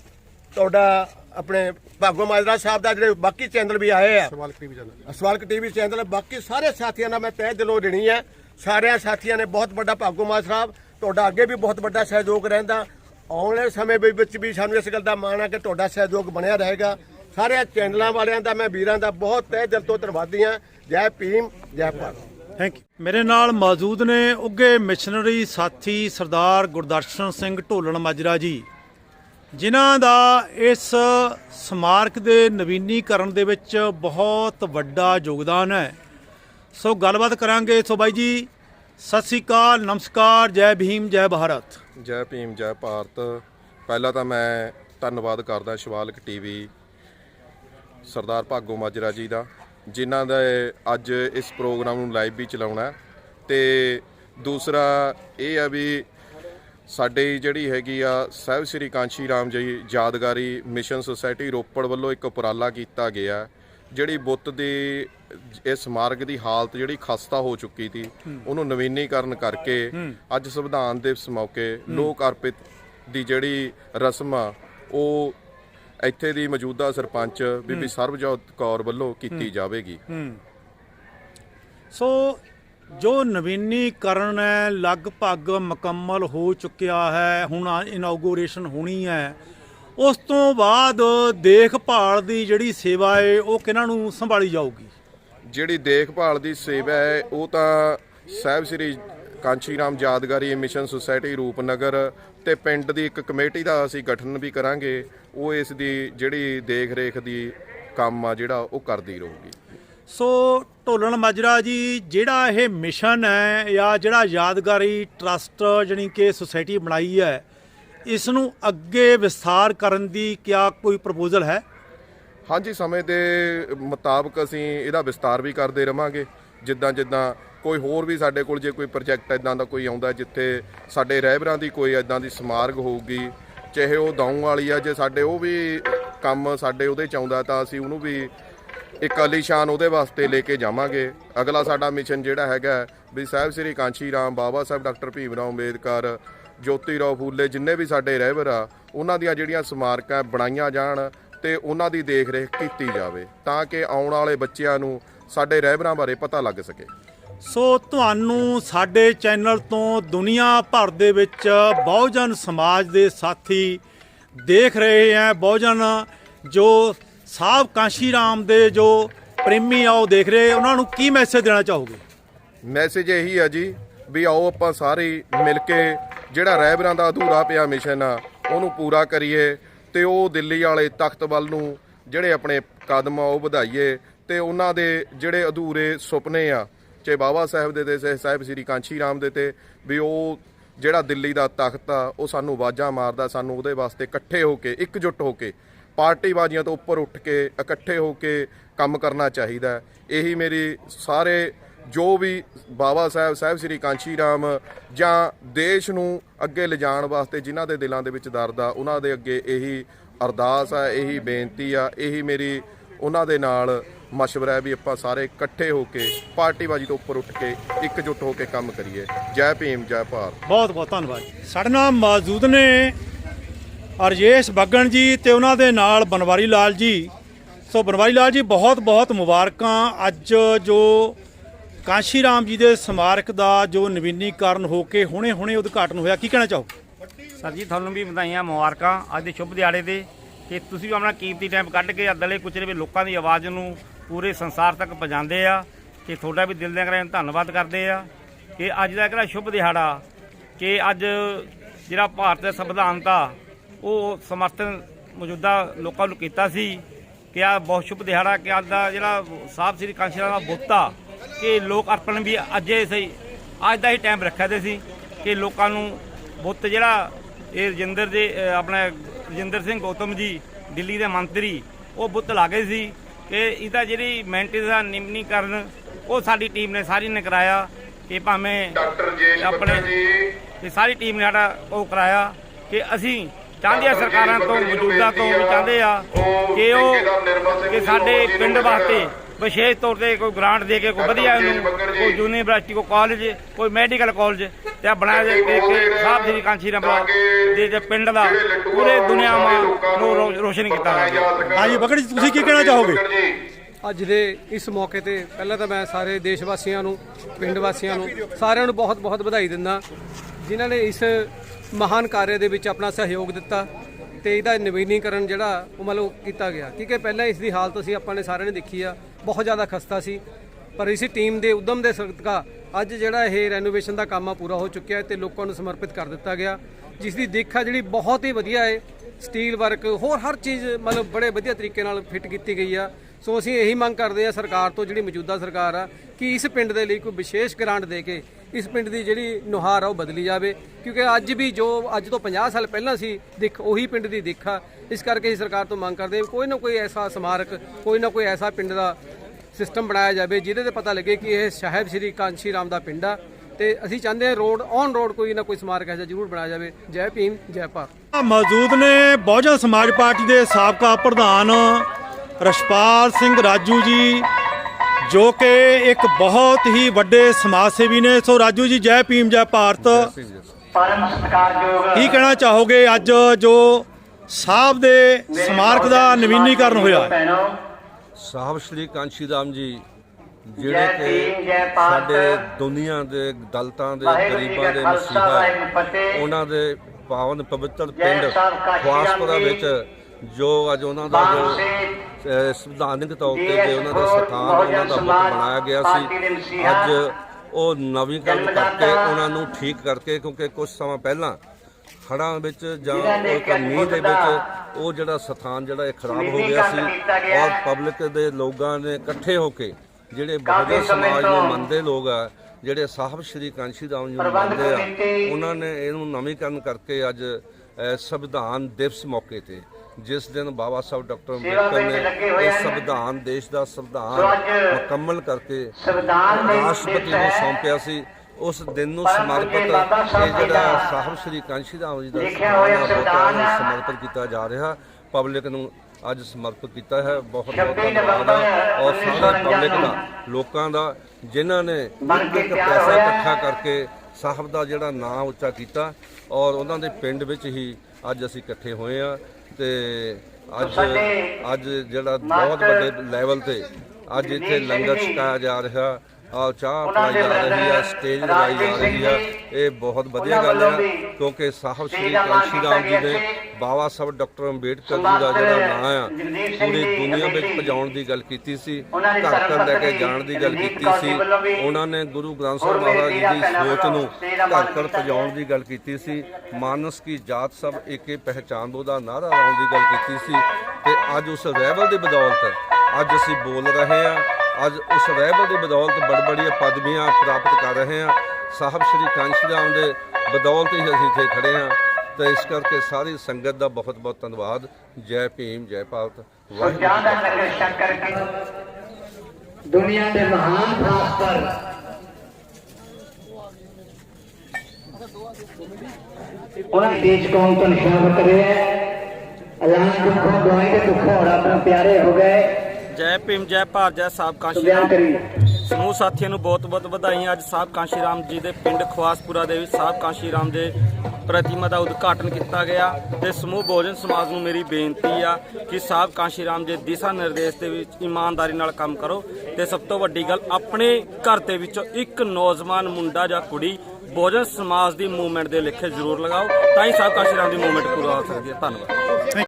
ਤੁਹਾਡਾ ਆਪਣੇ ਭਾਗੋ ਮਾਜਰਾ ਸਾਹਿਬ ਦਾ ਜਿਹੜੇ ਬਾਕੀ ਚੈਨਲ ਵੀ ਆਏ ਆ। ਸਵਾਲ ਟੀਵੀ ਚੈਨਲ। ਸਵਾਲਕ ਟੀਵੀ ਚੈਨਲ ਬਾਕੀ ਸਾਰੇ ਸਾਥੀਆਂ ਦਾ ਮੈਂ ਤਹਿ ਦਿਲੋਂ ਦੇਣੀ ਹੈ ਸਾਰਿਆਂ ਸਾਥੀਆਂ ਨੇ ਬਹੁਤ ਵੱਡਾ ਭਾਗੋ ਮਾਜ ਸਾਹਿਬ ਤੁਹਾਡਾ ਅੱਗੇ ਵੀ ਬਹੁਤ ਵੱਡਾ ਸਹਿਯੋਗ ਰਹਿੰਦਾ। ਆਉਣ ਵਾਲੇ ਸਮੇਂ ਵਿੱਚ ਵੀ ਸਾਨੂੰ ਇਸ ਗੱਲ ਦਾ ਮਾਣ ਹੈ ਕਿ ਤੁਹਾਡਾ ਸਹਿਯੋਗ ਬਣਿਆ ਰਹੇਗਾ। ਸਾਰੇ ਚੈਨਲਾਂ ਵਾਲਿਆਂ ਦਾ, ਮੈਂ ਵੀਰਾਂ ਦਾ ਬਹੁਤ ਤਹਿ ਦਿਲ ਤੋਂ ਧੰਨਵਾਦੀ ਹਾਂ। ਜੈ ਭੀਮ, ਜੈ ਭਾਰਤ। ਥੈਂਕ ਯੂ ਮੇਰੇ ਨਾਲ ਮੌਜੂਦ ਨੇ ਉੱਗੇ ਮਿਸ਼ਨਰੀ ਸਾਥੀ ਸਰਦਾਰ ਗੁਰਦਰਸ਼ਨ ਸਿੰਘ ਢੋਲਣ ਮਾਜਰਾ ਜੀ। ਜਿਨ੍ਹਾਂ ਦਾ ਇਸ ਸਮਾਰਕ ਦੇ ਨਵੀਨੀਕਰਨ ਦੇ ਵਿੱਚ ਬਹੁਤ ਵੱਡਾ ਯੋਗਦਾਨ ਹੈ। ਸੋ ਗੱਲਬਾਤ ਕਰਾਂਗੇ। ਸੋ ਬਾਈ ਜੀ, ਸਤਿ ਸ੍ਰੀ ਅਕਾਲ, ਨਮਸਕਾਰ, ਜੈ ਭੀਮ, ਜੈ ਭਾਰਤ। ਜੈ ਭੀਮ, ਜੈ ਭਾਰਤ ਪਹਿਲਾਂ ਤਾਂ ਮੈਂ ਧੰਨਵਾਦ ਕਰਦਾ ਸ਼ਿਵਾਲਕ ਟੀਵੀ ਸਰਦਾਰ ਭਾਗੋ ਮਾਜਰਾ ਜੀ ਦਾ, ਜਿਨ੍ਹਾਂ ਦਾ ਅੱਜ ਇਸ ਪ੍ਰੋਗਰਾਮ ਨੂੰ ਲਾਈਵ ਵੀ ਚਲਾਉਣਾ ਹੈ। ਤੇ ਦੂਸਰਾ ਇਹ ਆ ਵੀ ਸਾਡੇ ਜਿਹੜੀ ਹੈਗੀ ਆ ਸਾਹਿਬ ਸ੍ਰੀ ਕਾਂਸ਼ੀ ਰਾਮ ਜੀ ਯਾਦਗਾਰੀ ਮਿਸ਼ਨ ਸੁਸਾਇਟੀ ਰੋਪੜ ਵੱਲੋਂ ਇੱਕ ਉਪਰਾਲਾ ਕੀਤਾ ਗਿਆ ਜਿਹੜੀ ਬੁੱਤ ਦੀ ਇਸ ਮਾਰਗ ਦੀ ਹਾਲਤ ਜਿਹੜੀ ਖਸਤਾ ਹੋ ਚੁੱਕੀ ਸੀ ਉਹਨੂੰ ਨਵੀਨੀਕਰਨ ਕਰਕੇ ਅੱਜ ਸੰਵਿਧਾਨ ਦਿਵਸ ਮੌਕੇ ਲੋਕ ਅਰਪਿਤ ਦੀ ਜਿਹੜੀ ਰਸਮ ਆ ਉਹ ਇੱਥੇ ਦੀ ਮੌਜੂਦਾ ਸਰਪੰਚ ਬੀਬੀ ਸਰਬਜੋਤ ਕੌਰ ਵੱਲੋਂ ਕੀਤੀ ਜਾਵੇਗੀ। ਸੋ ਜੋ ਨਵੀਨੀਕਰਨ ਹੈ ਲਗਭਗ ਮੁਕੰਮਲ ਹੋ ਚੁੱਕਿਆ ਹੈ ਹੁਣ ਇਨੋਗੂਰੇਸ਼ਨ ਹੋਣੀ ਹੈ। ਉਸ ਤੋਂ ਬਾਅਦ ਦੇਖਭਾਲ ਦੀ ਜਿਹੜੀ ਸੇਵਾ ਹੈ ਉਹ ਕਿਹਨਾਂ ਨੂੰ ਸੰਭਾਲੀ ਜਾਊਗੀ? ਜਿਹੜੀ ਦੇਖਭਾਲ ਦੀ ਸੇਵਾ ਹੈ ਉਹ ਤਾਂ ਸਾਹਿਬ ਸ੍ਰੀ ਕਾਂਚੀ ਰਾਮ ਯਾਦਗਾਰੀ ਮਿਸ਼ਨ ਸੁਸਾਇਟੀ ਰੂਪਨਗਰ ਤੇ ਪਿੰਡ ਦੀ ਇੱਕ ਕਮੇਟੀ ਦਾ ਅਸੀਂ ਗਠਨ ਵੀ ਕਰਾਂਗੇ। ਉਹ ਇਸ ਦੀ ਜਿਹੜੀ ਦੇਖ ਰੇਖ ਦੀ ਕੰਮ ਆ ਜਿਹੜਾ ਉਹ ਕਰਦੀ ਰਹੂਗੀ। ਸੋ ਢੋਲਣ ਮਾਜਰਾ ਜੀ ਜਿਹੜਾ ਇਹ ਮਿਸ਼ਨ ਹੈ ਜਾਂ ਜਿਹੜਾ ਯਾਦਗਾਰੀ ਟਰਸਟ ਜਾਣੀ ਕਿ ਸੁਸਾਇਟੀ ਬਣਾਈ ਹੈ ਇਸ ਨੂੰ ਅੱਗੇ ਵਿਸਥਾਰ ਕਰਨ ਦੀ ਕਿਆ ਕੋਈ ਪ੍ਰਪੋਜ਼ਲ ਹੈ? ਹਾਂਜੀ, ਸਮੇਂ ਦੇ ਮੁਤਾਬਕ ਅਸੀਂ ਇਹਦਾ ਵਿਸਤਾਰ ਵੀ ਕਰਦੇ ਰਵਾਂਗੇ। ਜਿੱਦਾਂ ਜਿੱਦਾਂ ਕੋਈ ਹੋਰ ਵੀ ਸਾਡੇ ਕੋਲ ਜੇ ਕੋਈ ਪ੍ਰੋਜੈਕਟ ਇਦਾਂ ਦਾ ਕੋਈ ਆਉਂਦਾ ਜਿੱਥੇ ਸਾਡੇ ਰਹਿਬਰਾਂ ਦੀ ਕੋਈ ਇਦਾਂ ਦੀ ਸਮਾਰਗ ਹੋਊਗੀ, ਚਾਹੇ ਉਹ ਦਾਉਂ ਵਾਲੀ ਆ, ਜੇ ਸਾਡੇ ਉਹ ਵੀ ਕੰਮ ਸਾਡੇ ਉਹਦੇ ਚ ਆਉਂਦਾ ਤਾਂ ਅਸੀਂ ਉਹਨੂੰ ਵੀ ਇੱਕ ਅਲੀਸ਼ਾਨ ਉਹਦੇ ਵਾਸਤੇ ਲੈ ਕੇ ਜਾਵਾਂਗੇ। ਅਗਲਾ ਸਾਡਾ ਮਿਸ਼ਨ ਜਿਹੜਾ ਹੈਗਾ ਵੀ ਸਾਹਿਬ ਸ੍ਰੀ ਕਾਂਚੀ ਰਾਮ, ਬਾਬਾ ਸਾਹਿਬ ਡਾਕਟਰ ਭੀਮ ਰਾਓ ਅੰਬੇਦਕਰ, ਜੋਤੀ ਰਾਓ ਫੂਲੇ ਜਿੰਨੇ ਵੀ ਸਾਡੇ ਰਹਿਬਰ ਆ, ਉਹਨਾਂ ਦੀਆਂ ਜਿਹੜੀਆਂ ਸਮਾਰਕਾਂ ਬਣਾਈਆਂ ਜਾਣ ਤੇ ਉਹਨਾਂ ਦੀ ਦੇਖ-ਰੇਖ ਕੀਤੀ ਜਾਵੇ ਤਾਂ ਕਿ ਆਉਣ ਵਾਲੇ ਬੱਚਿਆਂ ਨੂੰ ਸਾਡੇ ਰਹਿਬਰਾਂ ਬਾਰੇ ਪਤਾ ਲੱਗ ਸਕੇ। ਸੋ ਤੁਹਾਨੂੰ ਸਾਡੇ ਚੈਨਲ ਤੋਂ ਦੁਨੀਆ ਭਰ ਦੇ ਵਿੱਚ ਬਹੁਜਨ ਸਮਾਜ ਦੇ ਸਾਥੀ ਦੇਖ ਰਹੇ ਹੈ। ਬਹੁਜਨ ਜੋ ਸਾਹਿਬ ਕਾਂਸ਼ੀ ਰਾਮ ਦੇ ਜੋ ਪ੍ਰੇਮੀ ਆ, ਉਹ ਦੇਖ ਰਹੇ। ਉਹਨਾਂ ਨੂੰ ਕੀ ਮੈਸੇਜ ਦੇਣਾ ਚਾਹੋਗੇ? ਮੈਸੇਜ ਇਹੀ ਆ ਜੀ ਵੀ ਆਓ ਆਪਾਂ ਸਾਰੇ ਮਿਲ ਕੇ ਜਿਹੜਾ ਰਹਿਬਰਾਂ ਦਾ ਅਧੂਰਾ ਪਿਆ ਮਿਸ਼ਨ ਆ, ਉਹਨੂੰ ਪੂਰਾ ਕਰੀਏ ਤੇ ਉਹ ਦਿੱਲੀ ਵਾਲੇ ਤਖਤ ਵੱਲ ਨੂੰ ਜਿਹੜੇ ਆਪਣੇ ਕਦਮ ਆ, ਉਹ ਵਧਾਈਏ ਤੇ ਉਹਨਾਂ ਦੇ ਜਿਹੜੇ ਅਧੂਰੇ ਸੁਪਨੇ ਆ, ਚਾਹੇ ਬਾਬਾ ਸਾਹਿਬ ਦੇ ਤੇ ਸਾਹਿਬ ਸ੍ਰੀ ਕਾਂਚੀ ਰਾਮ ਦੇ ਤੇ, ਵੀ ਉਹ ਜਿਹੜਾ ਦਿੱਲੀ ਦਾ ਤਖਤ ਆ, ਉਹ ਸਾਨੂੰ ਆਵਾਜ਼ਾਂ ਮਾਰਦਾ, ਸਾਨੂੰ ਉਹਦੇ ਵਾਸਤੇ ਇਕੱਠੇ ਹੋ ਕੇ, ਇਕਜੁੱਟ ਹੋ ਕੇ ਪਾਰਟੀਬਾਜ਼ੀਆਂ ਤੋਂ ਉੱਪਰ ਉੱਠ ਕੇ, ਇਕੱਠੇ ਹੋ ਕੇ ਕੰਮ ਕਰਨਾ ਚਾਹੀਦਾ ਇਹੀ ਮੇਰੀ ਸਾਰੇ ਜੋ ਵੀ ਬਾਬਾ ਸਾਹਿਬ ਸਾਹਿਬ ਸ੍ਰੀ ਕਾਂਚੀ ਰਾਮ ਜਾਂ ਦੇਸ਼ ਨੂੰ ਅੱਗੇ ਲਿਜਾਣ ਵਾਸਤੇ ਜਿਨ੍ਹਾਂ ਦੇ ਦਿਲਾਂ ਦੇ ਵਿੱਚ ਦਰਦ ਆ, ਉਹਨਾਂ ਦੇ ਅੱਗੇ ਇਹੀ ਅਰਦਾਸ ਆ, ਇਹੀ ਬੇਨਤੀ ਆ, ਇਹੀ ਮੇਰੀ ਉਹਨਾਂ ਦੇ ਨਾਲ ਮਸ਼ਵਰਾ ਹੈ ਵੀ ਆਪਾਂ ਸਾਰੇ ਇਕੱਠੇ ਹੋ ਕੇ ਪਾਰਟੀਬਾਜ਼ੀ ਤੋਂ ਉੱਪਰ ਉੱਠ ਕੇ ਇਕਜੁੱਟ ਹੋ ਕੇ ਕੰਮ ਕਰੀਏ। ਜੈ ਭੀਮ, ਜੈ ਭਾਰਤ। ਬਹੁਤ ਬਹੁਤ ਧੰਨਵਾਦ ਸਾਡੇ ਨਾਲ ਮੌਜੂਦ ਨੇ। ਅਰਜੇਸ਼ ਬੱਗਣ ਜੀ ਤੇ ਉਹਨਾਂ ਦੇ ਨਾਲ ਬਨਵਾਰੀ ਲਾਲ ਜੀ। ਸੋ ਬਨਵਾਰੀ ਲਾਲ ਜੀ, ਬਹੁਤ ਬਹੁਤ ਮੁਬਾਰਕਾਂ। ਅੱਜ ਜੋ ਕਾਂਸ਼ੀ ਰਾਮ ਜੀ ਦੇ ਸਮਾਰਕ ਦਾ ਜੋ ਨਵੀਨੀਕਰਨ ਹੋ ਕੇ ਹੁਣੇ-ਹੁਣੇ ਉਦਘਾਟਨ ਹੋਇਆ, ਕੀ ਕਹਿਣਾ ਚਾਹੋ ਸਰ ਜੀ, ਤੁਹਾਨੂੰ ਵੀ ਵਧਾਈਆਂ, ਮੁਬਾਰਕਾਂ। ਅੱਜ ਦੇ ਸ਼ੁਭ ਦਿਹਾੜੇ ਤੇ ਕਿ ਤੁਸੀਂ ਵੀ ਆਪਣਾ ਕੀਮਤੀ ਟਾਈਮ ਕੱਢ ਕੇ ਅਦਲੇ ਕੁਚਲੇ ਵੀ ਲੋਕਾਂ ਦੀ ਆਵਾਜ਼ ਨੂੰ ਪੂਰੇ ਸੰਸਾਰ ਤੱਕ ਪਹੁੰਚਾਉਂਦੇ ਆ। ਕਿ ਤੁਹਾਡਾ ਵੀ ਦਿਲ ਦੇ ਕਰਾਂ ਧੰਨਵਾਦ ਕਰਦੇ ਆ। ਕਿ ਅੱਜ ਦਾ ਕਿਹੜਾ ਸ਼ੁਭ ਦਿਹਾੜਾ ਕਿ ਅੱਜ ਜਿਹੜਾ ਭਾਰਤ ਦਾ ਸੰਵਿਧਾਨ ਤਾ ਉਹ ਸਮਰਥਨ ਮੌਜੂਦਾ ਲੋਕਾਂ ਨੂੰ ਕੀਤਾ ਸੀ ਕਿ ਆ ਬਹੁਤ ਸ਼ੁਭ ਦਿਹਾੜਾ ਕਿ ਅੱਜ ਦਾ ਜਿਹੜਾ ਸਾਹਿਬ ਸ੍ਰੀ ਕਾਂਸ਼ੀ ਰਾਮ ਦਾ ਬੁੱਤ ਕਿ ਲੋਕ ਅਰਪਣ ਵੀ ਅੱਜੇ ਸਹੀ ਅੱਜ ਦਾ ਹੀ ਟਾਈਮ ਰੱਖਿਆ ਤੇ ਸੀ ਕਿ ਲੋਕਾਂ ਨੂੰ ਬੁੱਤ ਜਿਹੜਾ ਇਹ ਰਜਿੰਦਰ ਦੇ ਆਪਣਾ ਰਜਿੰਦਰ ਸਿੰਘ ਗੌਤਮ ਜੀ ਦਿੱਲੀ ਦੇ ਮੰਤਰੀ ਉਹ ਬੁੱਤ ਲਾਗੇ ਸੀ ਕਿ ਇਹਦਾ ਜਿਹੜੀ ਮੈਂਟੇਨੈਂਸ ਦਾ ਨਿਮਨੀਕਰਨ ਉਹ ਸਾਡੀ ਟੀਮ ਨੇ ਸਾਰੀ ਨੇ ਕਰਾਇਆ ਕਿ ਭਾਵੇਂ ਡਾਕਟਰ ਜੇਸ਼ ਆਪਣੇ ਜੀ ਤੇ ਸਾਰੀ ਟੀਮ ਨੇ ਸਾਡਾ ਉਹ ਕਰਾਇਆ ਕਿ ਅਸੀਂ ਚਾਹੁੰਦੇ ਆ ਸਰਕਾਰਾਂ ਤੋਂ ਮੌਜੂਦਾ ਤੋਂ ਵੀ ਚਾਹੁੰਦੇ ਆ ਕਿ ਉਹ ਕਿ ਸਾਡੇ ਪਿੰਡ ਵਾਸਤੇ ਵਿਸ਼ੇਸ਼ ਤੌਰ ਤੇ ਕੋਈ ਗ੍ਰਾਂਟ ਦੇ ਕੇ ਕੋਈ ਵਧੀਆ ਇਹਨੂੰ ਕੋਈ ਯੂਨੀਵਰਸਿਟੀ ਕੋਈ ਕਾਲਜ ਕੋਈ ਮੈਡੀਕਲ ਕਾਲਜ ਤੇ ਬਣਾਇਆ ਜਾਏ ਕਿ ਕਿ ਸਾਹਿਬ ਸ੍ਰੀ ਕਾਂਚੀ ਰਾਮ ਦੇ ਜੇ ਪਿੰਡ ਦਾ ਪੂਰੇ ਦੁਨੀਆ ਨੂੰ ਰੋਸ਼ਨ ਕੀਤਾ ਹਾਂਜੀ ਬੱਗੜ ਜੀ ਤੁਸੀਂ ਕੀ ਕਹਿਣਾ ਚਾਹੋਗੇ? ਅੱਜ ਦੇ ਇਸ ਮੌਕੇ ਤੇ ਪਹਿਲਾਂ ਤਾਂ ਮੈਂ ਸਾਰੇ ਦੇਸ਼ ਵਾਸੀਆਂ ਨੂੰ ਪਿੰਡ ਵਾਸੀਆਂ ਨੂੰ ਸਾਰਿਆਂ ਨੂੰ ਬਹੁਤ ਬਹੁਤ ਵਧਾਈ ਦਿੰਦਾ ਜਿਨ੍ਹਾਂ ਨੇ ਇਸ ਮਹਾਨ ਕਾਰਜ ਦੇ ਵਿੱਚ ਆਪਣਾ ਸਹਿਯੋਗ ਦਿੱਤਾ ਤੇ ਇਹਦਾ ਨਵੀਨੀਕਰਨ ਜਿਹੜਾ ਉਹ ਮਤਲਬ ਕੀਤਾ ਗਿਆ। ਕਿਉਂਕਿ ਪਹਿਲਾਂ ਇਸ ਦੀ ਹਾਲਤ ਅਸੀਂ ਆਪਾਂ ਨੇ ਸਾਰਿਆਂ ਨੇ ਦੇਖੀ ਆ, ਬਹੁਤ ਜ਼ਿਆਦਾ ਖਸਤਾ ਸੀ। ਪਰ ਇਸੇ ਟੀਮ ਦੇ ਉਦਮ ਦੇ ਸਦਕਾ ਅੱਜ ਜਿਹੜਾ ਇਹ ਰੈਨੋਵੇਸ਼ਨ ਦਾ ਕੰਮ ਆ ਪੂਰਾ ਹੋ ਚੁੱਕਿਆ ਹੈ ਤੇ ਲੋਕਾਂ ਨੂੰ ਸਮਰਪਿਤ ਕਰ ਦਿੱਤਾ ਗਿਆ। ਜਿਸ ਦੀ ਦਿੱਖ ਆ ਜਿਹੜੀ ਬਹੁਤ ਹੀ ਵਧੀਆ ਹੈ ਸਟੀਲ ਵਰਕ ਹੋਰ ਹਰ ਚੀਜ਼ ਮਤਲਬ ਬੜੇ ਵਧੀਆ ਤਰੀਕੇ ਨਾਲ ਫਿੱਟ ਕੀਤੀ ਗਈ ਆ। ਸੋ ਅਸੀਂ ਇਹੀ ਮੰਗ ਕਰਦੇ ਆ ਸਰਕਾਰ ਤੋਂ, ਜਿਹੜੀ ਮੌਜੂਦਾ ਸਰਕਾਰ ਆ, ਕਿ ਇਸ ਪਿੰਡ ਦੇ ਲਈ ਕੋਈ ਵਿਸ਼ੇਸ਼ ਗ੍ਰਾਂਟ ਦੇ ਕੇ ਇਸ ਪਿੰਡ ਦੀ ਜਿਹੜੀ ਨੁਹਾਰ ਆ, ਉਹ ਬਦਲੀ ਜਾਵੇ। ਕਿਉਂਕਿ ਅੱਜ ਵੀ ਜੋ, ਅੱਜ ਤੋਂ 50 ਸਾਲ ਪਹਿਲਾਂ ਸੀ, ਦਿੱਖ, ਉਹੀ ਪਿੰਡ ਦੀ ਦਿੱਖ ਆ। ਇਸ ਕਰਕੇ ਅਸੀਂ ਸਰਕਾਰ ਤੋਂ ਮੰਗ ਕਰਦੇ ਹਾਂ ਕੋਈ ਨਾ ਕੋਈ ਐਸਾ ਸਮਾਰਕ, ਕੋਈ ਨਾ ਕੋਈ ਐਸਾ ਪਿੰਡ ਦਾ ਸਿਸਟਮ ਬਣਾਇਆ ਜਾਵੇ, ਜਿਹਦੇ ਤੇ ਪਤਾ ਲੱਗੇ ਕਿ ਇਹ ਸਾਹਿਬ ਸ੍ਰੀ ਕਾਂਸ਼ੀ ਰਾਮ ਦਾ ਪਿੰਡ ਆ। ਤੇ ਅਸੀਂ ਚਾਹੁੰਦੇ ਹਾਂ ਰੋਡ, ਔਨ ਰੋਡ ਕੋਈ ਨਾ ਕੋਈ ਸਮਾਰਕ ਐਸਾ ਜ਼ਰੂਰ ਬਣਾਇਆ ਜਾਵੇ। ਜੈ ਭੀਮ, ਜੈ ਭਾਰਤ। ਮੌਜੂਦ ਨੇ ਬਹੁਜਨ ਸਮਾਜ ਪਾਰਟੀ ਦੇ ਸਾਬਕਾ ਪ੍ਰਧਾਨ ਰਸ਼ਪਾਲ ਸਿੰਘ ਰਾਜੂ ਜੀ ਜੋ ਕਿ ਇੱਕ ਬਹੁਤ ਹੀ ਵੱਡੇ ਸਮਾਜ ਸੇਵੀ ਨੇ ਸੋ ਰਾਜੂ ਜੀ ਜੈ ਭੀਮ ਜੈ ਭਾਰਤ ਪਰਮ ਸਤਿਕਾਰਯੋਗ ਕੀ ਕਹਿਣਾ ਚਾਹੋਗੇ ਅੱਜ ਜੋ ਸਾਹਿਬ ਦੇ ਸਮਾਰਕ ਦਾ ਨਵੀਨੀਕਰਨ ਹੋਇਆ ਸਾਹਿਬ ਸ਼੍ਰੀ ਕਾਂਸ਼ੀ ਰਾਮ ਜੀ ਜਿਹੜੇ ਕਿ। ਸਾਡੇ ਦੁਨੀਆ ਦੇ ਦਲਤਾਂ ਦੇ ਗਰੀਬਾਂ ਦੇ ਮਸੀਹਾ। ਉਹਨਾਂ ਦੇ ਪਾਵਨ ਪਵਿੱਤਰ ਪਿੰਡ ਖਵਾਸਪੁਰਾ। ਵਿੱਚ ਜੋ ਅੱਜ ਉਹਨਾਂ ਦਾ ਜੋ ਸੰਵਿਧਾਨਿਕ ਤੌਰ ਤੇ ਜੇ ਉਹਨਾਂ ਦਾ ਸਥਾਨ ਉਹਨਾਂ ਦਾ ਬੁੱਤ ਸਮਾਜ ਬਣਾਇਆ ਗਿਆ ਸੀ ਅੱਜ ਉਹ ਨਵੀਕਰਨ ਕਰਕੇ ਉਹਨਾਂ ਨੂੰ ਠੀਕ ਕਰਕੇ ਕਿਉਂਕਿ ਕੁਝ ਸਮਾਂ ਪਹਿਲਾਂ ਹੜ੍ਹਾਂ ਵਿੱਚ ਜਾਂ ਮੀਂਹ ਦੇ ਵਿੱਚ ਉਹ ਜਿਹੜਾ ਸਥਾਨ ਜਿਹੜਾ ਇਹ ਖਰਾਬ ਹੋ ਗਿਆ ਸੀ ਔਰ। ਪਬਲਿਕ ਦੇ ਲੋਕਾਂ ਨੇ ਇਕੱਠੇ ਹੋ ਕੇ ਜਿਹੜੇ ਬਹੁਜਨ ਸਮੇਂ ਸਮਾਜ ਨੂੰ ਮੰਨਦੇ ਲੋਕ ਆ ਜਿਹੜੇ ਸਾਹਿਬ ਸ਼੍ਰੀ ਕਾਂਸ਼ੀ ਰਾਮ ਜੀ ਨੂੰ ਮੰਨਦੇ ਆ ਉਹਨਾਂ ਨੇ ਇਹਨੂੰ ਨਵੀਕਰਨ ਕਰਕੇ ਅੱਜ ਸੰਵਿਧਾਨ ਦਿਵਸ ਮੌਕੇ ਤੇ ਜਿਸ ਦਿਨ ਬਾਬਾ ਸਾਹਿਬ ਡਾਕਟਰ ਅੰਬੇਡਕਰ ਵਿੱਚ ਨੇ ਇਹ। ਸੰਵਿਧਾਨ ਦੇਸ਼ ਦਾ ਸੰਵਿਧਾਨ ਮੁਕੰਮਲ ਕਰਕੇ ਸੰਵਿਧਾਨ ਦੇ ਰਾਸ਼ਟਰਪਤੀ ਨੂੰ। ਸੌਂਪਿਆ ਸੀ ਉਸ ਦਿਨ ਨੂੰ ਸਮਰਪਿਤ ਇਹ ਜਿਹੜਾ ਸਾਹਿਬ ਸ਼੍ਰੀ ਕਾਂਸ਼ੀ ਰਾਮ ਜੀ ਦਾ ਸੰਵਿਧਾਨ। ਸਮਰਪਿਤ ਕੀਤਾ ਜਾ ਰਿਹਾ ਪਬਲਿਕ ਨੂੰ ਅੱਜ ਸਮਰਪਿਤ ਕੀਤਾ ਹੈ ਬਹੁਤ ਬਹੁਤ 26 ਧੰਨਵਾਦ ਔਰ ਸਾਰੇ 1949 ਪਬਲਿਕ ਦਾ ਲੋਕਾਂ ਦਾ ਜਿਨ੍ਹਾਂ ਨੇ ਇੱਕ ਇੱਕ ਪੈਸਾ। ਇਕੱਠਾ ਕਰਕੇ ਸਾਹਿਬ ਦਾ ਜਿਹੜਾ ਨਾਂ ਉੱਚਾ ਕੀਤਾ ਔਰ ਉਹਨਾਂ ਦੇ ਪਿੰਡ ਵਿੱਚ ਹੀ ਅੱਜ ਅਸੀਂ ਇਕੱਠੇ ਹੋਏ ਆ ਤੇ ਅੱਜ ਅੱਜ ਜਿਹੜਾ ਬਹੁਤ ਵੱਡੇ ਲੈਵਲ ਤੇ ਅੱਜ ਇੱਥੇ ਲੰਗਰ ਛਕਾਇਆ ਜਾ ਰਿਹਾ। ਆ ਚਾਹ ਦੇ ਜਾ ਰਹੀ ਆ ਸਟੇਜ ਲਗਾਈ ਜਾ ਰਹੀ ਆ। ਇਹ ਬਹੁਤ ਵਧੀਆ ਗੱਲ ਹੈ ਕਿਉਂਕਿ ਸਾਹਿਬ ਸ਼੍ਰੀ ਦਾ ਕਾਂਸ਼ੀ ਰਾਮ ਜੀ ਸੀ। ਬਾਬਾ ਸਾਹਿਬ ਡਾਕਟਰ ਅੰਬੇਡਕਰ ਜੀ ਦਾ ਜਿਹੜਾ ਨਾਂ ਆ ਪੂਰੀ ਦੁਨੀਆ ਵਿੱਚ ਪਹੁੰਚਾਉਣ ਦੀ ਗੱਲ ਕੀਤੀ ਸੀ ਦੀ ਘਰ ਘਰ ਲੈ ਕੇ ਜਾਣ ਦੀ ਗੱਲ ਕੀਤੀ ਸੀ। ਉਹਨਾਂ ਨੇ ਗੁਰੂ ਗ੍ਰੰਥ ਸਾਹਿਬ ਮਹਾਰਾਜ ਜੀ ਦੀ ਸੋਚ ਨੂੰ ਦਾ ਘਰ ਘਰ ਪਹੁੰਚਾਉਣ। ਦੀ ਗੱਲ ਕੀਤੀ ਸੀ। ਮਾਨਸ ਕੀ ਜਾਤ ਸਭ ਏਕੇ ਪਹਿਚਾਨ ਦੋ ਦਾ ਨਾਰਾ ਲਾਉਣ ਦੀ ਗੱਲ ਕੀਤੀ ਸੀ। ਤੇ ਅੱਜ ਉਸ ਰਹਿਬਲ ਦੀ ਬਦੌਲਤ ਅੱਜ ਅਸੀਂ ਬੋਲ ਰਹੇ ਹਾਂ ਅੱਜ ਉਸ ਰਹਿਬਲ ਦੀ ਬਦੌਲਤ ਬੜ ਬੜੀਆਂ ਪਦਵੀਆਂ ਪ੍ਰਾਪਤ ਕਰ ਰਹੇ ਹਾਂ। ਸਾਹਿਬ ਸ਼੍ਰੀ ਕਾਂਸ਼ੀ ਦੇ ਬਦੌਲਤ ਹੀ ਅਸੀਂ ਇੱਥੇ ਖੜੇ ਹਾਂ ਤਾਂ ਇਸ ਕਰਕੇ ਸਾਰੀ ਸੰਗਤ ਦਾ ਬਹੁਤ ਬਹੁਤ ਧੰਨਵਾਦ। ਜੈ ਭੀਮ, ਜੈ ਭਾਰਤ। ਵਾਹਿਗੁਰੂ ਦੁਨੀਆ ਦੇ ਮਹਾਨ ਫਾਸਟਰ ਉਹਨਾਂ ਨੇ ਕੌਮ ਤੋਂ ਨਿਸ਼ਾਨ ਕਰਿਆ ਅਲਾਨ ਦੁੱਖੋਂ, ਦੁਆਈ ਦੇ ਦੁੱਖੋਂ ਰੱਬ ਨੂੰ ਪਿਆਰੇ ਹੋ ਗਏ। ਜੈ ਭੀਮ ਜੈ ਭਾਰਤ ਜੈ ਸਾਹਿਬ ਕਾਂਸ਼ੀ ਰਾਮ। ਸਮੂਹ ਸਾਥੀਆਂ ਨੂੰ ਬਹੁਤ ਬਹੁਤ ਵਧਾਈਆਂ। ਅੱਜ ਸਾਹਿਬ ਕਾਂਸ਼ੀ ਰਾਮ ਜੀ ਦੇ ਪਿੰਡ ਖਵਾਸਪੁਰਾ ਦੇ ਵਿੱਚ ਸਾਹਿਬ ਕਾਂਸ਼ੀ ਰਾਮ ਦੇ ਪ੍ਰਤਿਮਾ ਦਾ ਉਦਘਾਟਨ ਕੀਤਾ ਗਿਆ ਤੇ ਸਮੂਹ ਭੋਜਨ ਸਮਾਜ ਨੂੰ ਮੇਰੀ ਬੇਨਤੀ ਆ ਕਿ ਸਾਹਿਬ ਕਾਂਸ਼ੀ ਰਾਮ ਦੇ ਦਿਸ਼ਾ ਨਿਰਦੇਸ਼ ਦੇ ਵਿੱਚ ਇਮਾਨਦਾਰੀ ਨਾਲ ਕੰਮ ਕਰੋ ਤੇ ਸਭ ਤੋਂ ਵੱਡੀ ਗੱਲ ਆਪਣੇ ਘਰ ਦੇ ਵਿੱਚੋਂ ਇੱਕ ਨੌਜਵਾਨ ਮੁੰਡਾ ਜਾਂ ਕੁੜੀ ਭੋਜਨ ਸਮਾਜ ਦੀ ਮੂਵਮੈਂਟ ਦੇ ਲੇਖੇ ਜ਼ਰੂਰ ਲਗਾਓ। ਤਾਂ ਹੀ ਸਾਹਿਬ ਕਾਂਸ਼ੀ ਰਾਮ ਦੀ ਮੂਵਮੈਂਟ ਪੂਰਾ ਹੋ ਸਕਦੀ ਹੈ। ਧੰਨਵਾਦ।